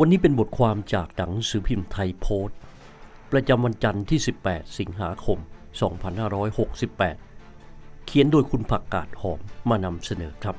วันนี้เป็นบทความจากหนังสือพิมพ์ไทยโพสต์ ประจำวันจันทร์ที่ 18 สิงหาคม 2568 เขียนโดยคุณผักกาดหอมมานำเสนอครับ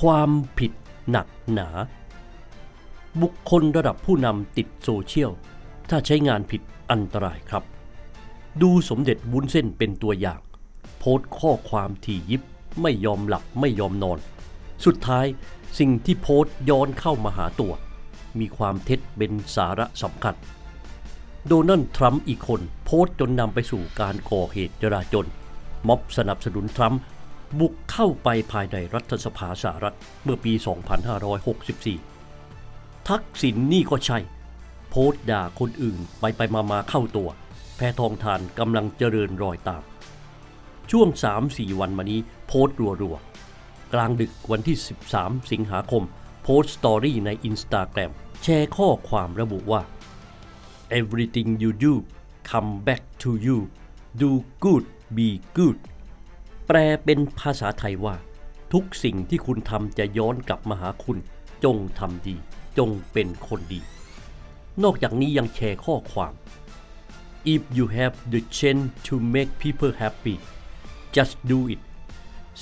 ความผิดหนักหนา บุคคลระดับผู้นำติดโซเชียล ถ้าใช้งานผิดอันตรายครับ ดูสมเด็จวุ้นเส้นเป็นตัวอย่าง โพสต์ข้อความที่ยิบไม่ยอมหลับไม่ยอมนอน สุดท้ายสิ่งที่โพสต์ย้อนเข้ามาหาตัว มีความเท็จเป็นสาระสำคัญ โดนัลด์ทรัมป์อีกคนโพสต์จนนำไปสู่การก่อเหตุจราจน ม็อบสนับสนุนทรัมป์บุกเข้าไปภายในรัฐสภาสหรัฐเมื่อปี 2564 ทักษิณนนี่ก็ใช่ โพสต์ด่าคนอื่นไปไปมามาเข้าตัว แพทองทานกำลังเจริญรอยตาม ช่วง 3-4 วันมานี้โพสต์รัวๆกลางดึกวันที่ 13 สิงหาคม โพสต์สตอรี่ใน Instagram แชร์ข้อความระบุว่า everything you do come back to you do good be good แปลเป็นภาษาไทยว่า ทุกสิ่งที่คุณทำจะย้อนกลับมาหาคุณ จงทำดี จงเป็นคนดี นอกจากนี้ยังแชร์ข้อความ if you have the chance to make people happy just do it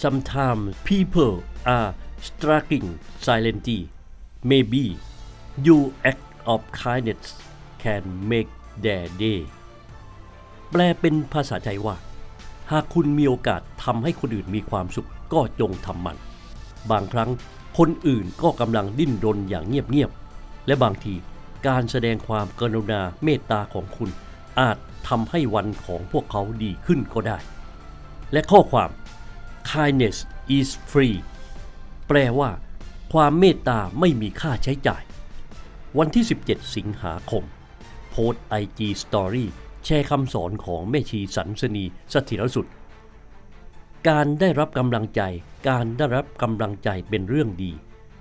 sometimes people are struggling silently maybe you act of kindness can make their day แปลเป็นภาษาไทยว่า หากคุณมีโอกาสทำให้คนอื่นมีความสุขก็จงทำมัน บางครั้งคนอื่นก็กำลังดิ้นรนอย่างเงียบๆ และบางทีการแสดงความกรุณาเมตตาของคุณ อาจทำให้วันของพวกเขาดีขึ้นก็ได้ และข้อความ kindness is free แปลว่า ความเมตตาไม่มีค่าใช้จ่าย วันที่ 17 สิงหาคม โพสต์ IG Story แชร์คำสอนของแม่ชีสันสนีสถิรสุด การได้รับกำลังใจ การได้รับกำลังใจเป็นเรื่องดี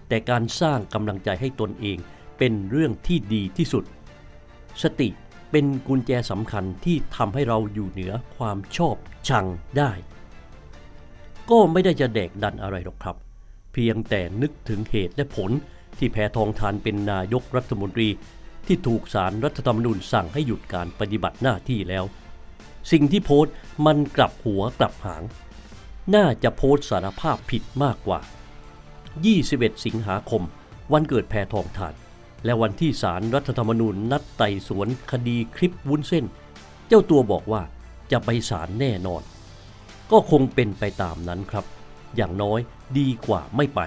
แต่การสร้างกำลังใจให้ตนเองเป็นเรื่องที่ดีที่สุด สติเป็นกุญแจสำคัญที่ทำให้เราอยู่เหนือความชอบชังได้ ก็ไม่ได้จะแดกดันอะไรหรอกครับ เพียงแต่นึกถึงเหตุและผล ที่แพทองทานเป็นนายกรัฐมนตรี ที่ถูกสารรัฐธรรมนูญสั่งให้หยุดการปฏิบัติหน้าที่แล้ว สิ่งที่โพสต์มันกลับหัวกลับหาง น่าจะโพสต์สารภาพผิดมากกว่า 21 สิงหาคม วันเกิดแพทองทาน และวันที่สารรัฐธรรมนูญนัดไต่สวนคดีคลิปวุ้นเส้น เจ้าตัวบอกว่าจะไปศาลแน่นอน ก็คงเป็นไปตามนั้นครับ อย่างน้อยดีกว่าไม่ไป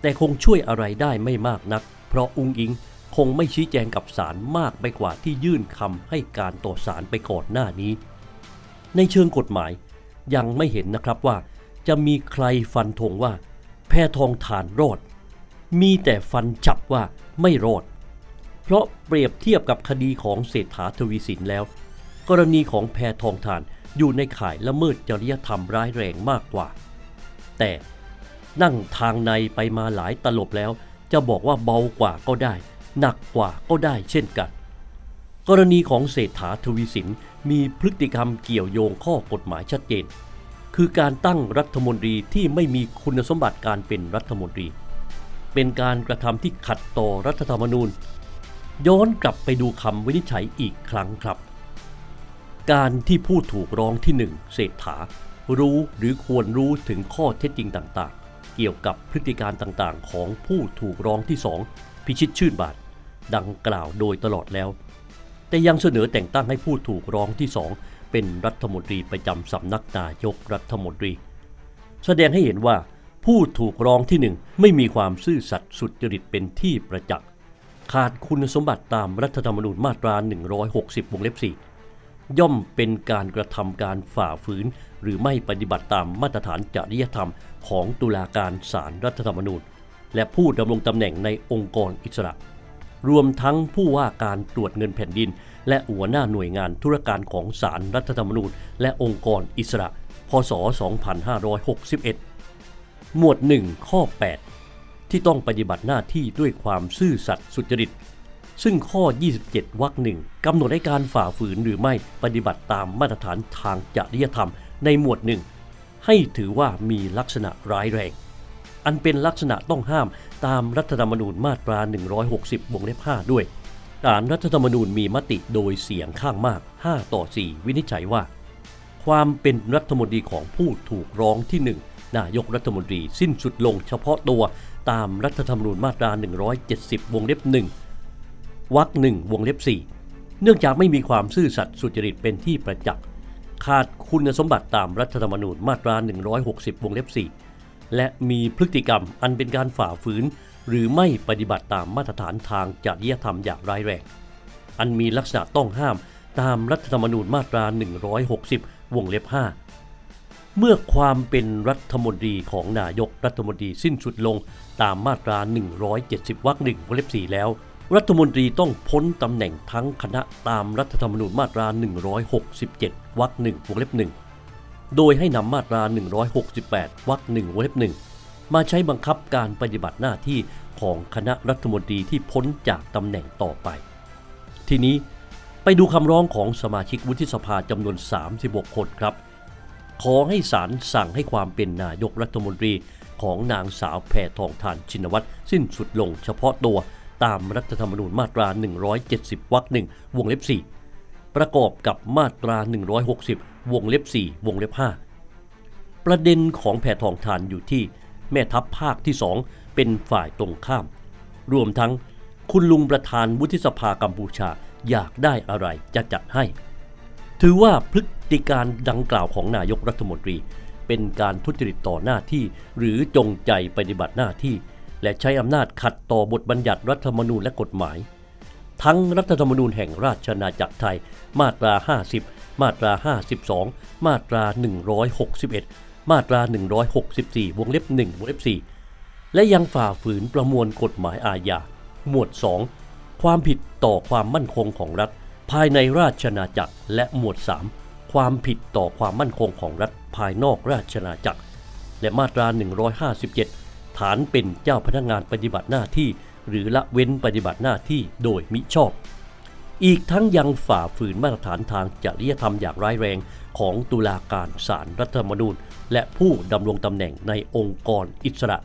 แต่คงช่วยอะไรได้ไม่มากนัก เพราะอุงอิงคงไม่ชี้แจงกับศาลมากไปกว่าที่ยื่นคำให้การต่อศาลไปก่อนหน้านี้ ในเชิงกฎหมายยังไม่เห็นนะครับว่า จะมีใครฟันธงว่า แพทองทานรอด มีแต่ฟันฉับว่าไม่รอด เพราะเปรียบเทียบกับคดีของเศรษฐาทวีสินแล้ว กรณีของแพทองทานอยู่ในข่ายละเมิดจริยธรรมร้ายแรงมากกว่า แต่ นั่งทางในไปมาหลายตลบแล้ว จะบอกว่าเบากว่าก็ได้ หนักกว่าก็ได้เช่นกัน กรณีของเศรษฐาทวีสินมีพฤติกรรมเกี่ยวโยงข้อกฎหมายชัดเจน คือการตั้งรัฐมนตรีที่ไม่มีคุณสมบัติการเป็นรัฐมนตรี เป็นการกระทำที่ขัดต่อรัฐธรรมนูญ ย้อนกลับไปดูคำวินิจฉัยอีกครั้งครับ การที่ผู้ถูกร้องที่หนึ่งเศรษฐารู้หรือควรรู้ถึงข้อเท็จจริงต่าง เกี่ยวกับพฤติการต่างๆ ของผู้ถูกร้องที่สองพิชิตชื่นบาท ดังกล่าวโดยตลอดแล้ว แต่ยังเสนอแต่งตั้งให้ผู้ถูกร้องที่สองเป็นรัฐมนตรีประจำสำนักนายกรัฐมนตรี แสดงให้เห็นว่าผู้ถูกร้องที่หนึ่งไม่มีความซื่อสัตย์สุจริตเป็นที่ประจักษ์ขาดคุณสมบัติตามรัฐธรรมนูญมาตรา 160 วงเล็บ 4 ย่อมเป็นการกระทำการฝ่าฝืน หรือไม่ปฏิบัติตามมาตรฐานจริยธรรมของตุลาการศาลรรัฐธรรมนูญ และผู้ดำรงตำแหน่งในองค์กรอิสระ รวมทั้งผู้ว่าการตรวจเงินแผ่นดิน และหัวหน้าหน่วยงานธุรการของศาลรรัฐธรรมนูญ และองค์กรอิสระ พศ 2561 หมวด 1 ข้อ 8 ที่ต้องปฏิบัติหน้าที่ด้วยความซื่อสัตย์สุจริตซึ่งข้อ 27 วรรคหนึ่งกำหนดให้การฝ่าฝืนหรือไม่ปฏิบัติตามมาตรฐานทางจริยธรรม ในหมวดหนึ่งให้ถือว่ามีลักษณะร้ายแรง อันเป็นลักษณะต้องห้ามตามรัฐธรรมนูญมาตรา 160 วงเล็บ 5 ด้วยศาลรรัฐธรรมนูญมีมติโดยเสียงข้างมาก 5 ต่อ 4 วินิจฉัยว่า ความเป็นรัฐมนตรีของผู้ถูกร้องที่ 1 นายกรัฐมนตรีสิ้นสุดลงเฉพาะตัวตามรัฐธรรมนูญมาตรา 170 วงเล็บ 1วรรคหนึ่งวงเล็บ 4 เนื่องจากไม่มีความซื่อสัตย์สุจริตเป็นที่ประจักษ์ ขาดคุณสมบัติตามรัฐธรรมนูญมาตรา 160 วงเล็บ 4 และมีพฤติกรรมอันเป็นการฝ่าฝืน หรือไม่ปฏิบัติตามมาตรฐานทางจริยธรรมอย่างร้ายแรง อันมีลักษณะต้องห้ามตามรัฐธรรมนูญมาตรา 160 วงเล็บ 5 เมื่อความเป็นรัฐมนตรีของนายกรัฐมนตรีสิ้นสุดลงตามมาตรา 170 วรรคหนึ่งวงเล็บ 4 แล้ว รัฐมนตรีต้องพ้นตำแหน่งทั้งคณะตามรัฐธรรมนูญมาตรา 167 วรรคหนึ่งวงเล็บหนึ่งโดยให้นำมาตรา 168 วรรคหนึ่งวงเล็บหนึ่งมาใช้บังคับการปฏิบัติหน้าที่ของคณะรัฐมนตรีที่พ้นจากตำแหน่งต่อไป ทีนี้ไปดูคำร้องของสมาชิกวุฒิสภาจำนวน 36 คนครับ ขอให้ศาลสั่งให้ความเป็นนายกรัฐมนตรีของนางสาวแพทองทานชินวัตรสิ้นสุดลงเฉพาะตัว ตามรัฐธรรมนูญมาตรา 170 วรรคหนึ่งวงเล็บ 4 ประกอบกับมาตรา 160 วงเล็บ 4 วงเล็บ 5 ประเด็นของแพทองทานอยู่ที่แม่ทัพภาคที่ 2 เป็นฝ่ายตรงข้าม รวมทั้งคุณลุงประธานวุฒิสภากัมพูชาอยากได้อะไรจะจัดให้ ถือว่าพฤติการดังกล่าวของนายกรัฐมนตรี เป็นการทุจริตต่อหน้าที่ หรือจงใจปฏิบัติหน้าที่ และใช้อำนาจขัดต่อบทบัญญัติรัฐธรรมนูญและกฎหมาย ทั้งรัฐธรรมนูญแห่งราชอาณาจักรไทย มาตรา 50 มาตรา 52 มาตรา 161 มาตรา 164 วงเล็บ 1 วงเล็บ 4 และยังฝ่าฝืนประมวลกฎหมายอาญา หมวด 2 ความผิดต่อความมั่นคงของรัฐ ภายในราชอาณาจักร และหมวด 3 ความผิดต่อความมั่นคงของรัฐภายนอกราชอาณาจักร และมาตรา 157 ฐานเป็นเจ้าพนักงานปฏิบัติหน้าที่ หรือละเว้นปฏิบัติหน้าที่โดยมิชอบ อีกทั้งยังฝ่าฝืนมาตรฐานทางจริยธรรมอย่างร้ายแรงของตุลาการศาลรรัฐธรรมนูญ และผู้ดำรงตำแหน่งในองค์กรอิสระ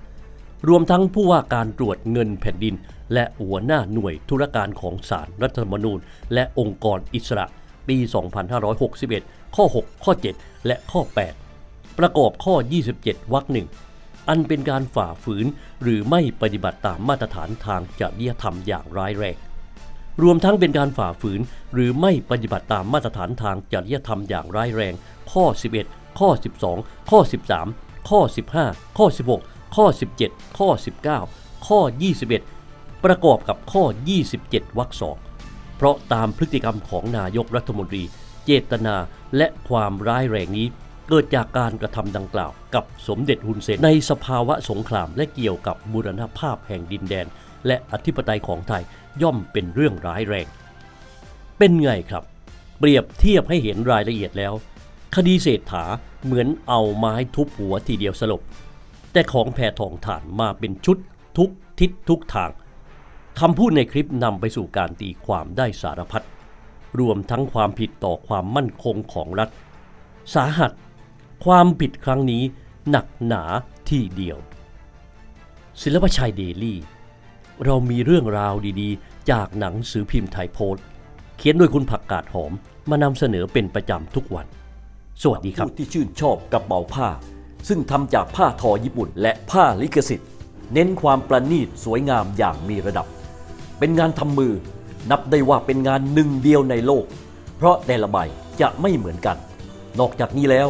รวมทั้งผู้ว่าการตรวจเงินแผ่นดิน และหัวหน้าหน่วยธุรการของศาลรรัฐธรรมนูญ และองค์กรอิสระ ปี 2561 ข้อ 6 ข้อ 7 และข้อ 8 ประกอบข้อ 27 วรรคหนึ่ง อันเป็นการฝ่าฝืนหรือไม่ปฏิบัติตามมาตรฐานทางจริยธรรมอย่างร้ายแรงรวมทั้งเป็นการฝ่าฝืนหรือไม่ปฏิบัติตามมาตรฐานทางจริยธรรมอย่างร้ายแรง ข้อ 11 ข้อ 12 ข้อ 13 ข้อ 15 ข้อ 16 ข้อ 17 ข้อ 19 ข้อ 21 ประกอบกับข้อ 27 วรรคสองเพราะตามพฤติกรรมของนายกรัฐมนตรี เจตนาและความร้ายแรงนี้ เกิดจากการกระทำดังกล่าว กับสมเด็จฮุนเซนในสภาวะสงครามและเกี่ยวกับบูรณภาพแห่งดินแดน และอธิปไตยของไทยย่อมเป็นเรื่องร้ายแรง เป็นไงครับ เปรียบเทียบให้เห็นรายละเอียดแล้ว คดีเศรษฐาเหมือนเอาไม้ทุบหัวทีเดียวสลบ แต่ของแพทองฐานมาเป็นชุดทุกทิศทุกทางคำพูดในคลิปนำไปสู่การตีความได้สารพัดรวมทั้งความผิดต่อความมั่นคงของรัฐ สาหัส ความผิดครั้งนี้หนักหนาที่เดียว ศิลปชัยเดลี่ เรามีเรื่องราวดีๆ จากหนังสือพิมพ์ไทยโพสต์เขียนโดยคุณผักกาดหอมมานำเสนอเป็นประจำทุกวัน สวัสดีครับผู้ที่ชื่นชอบกระเป๋าผ้า ซึ่งทำจากผ้าทอญี่ปุ่น และผ้าลิขสิทธิ์ เน้นความประณีตสวยงามอย่างมีระดับ เป็นงานทำมือ นับได้ว่าเป็นงานหนึ่งเดียวในโลก เพราะแต่ละใบจะไม่เหมือนกัน นอกจากนี้แล้ว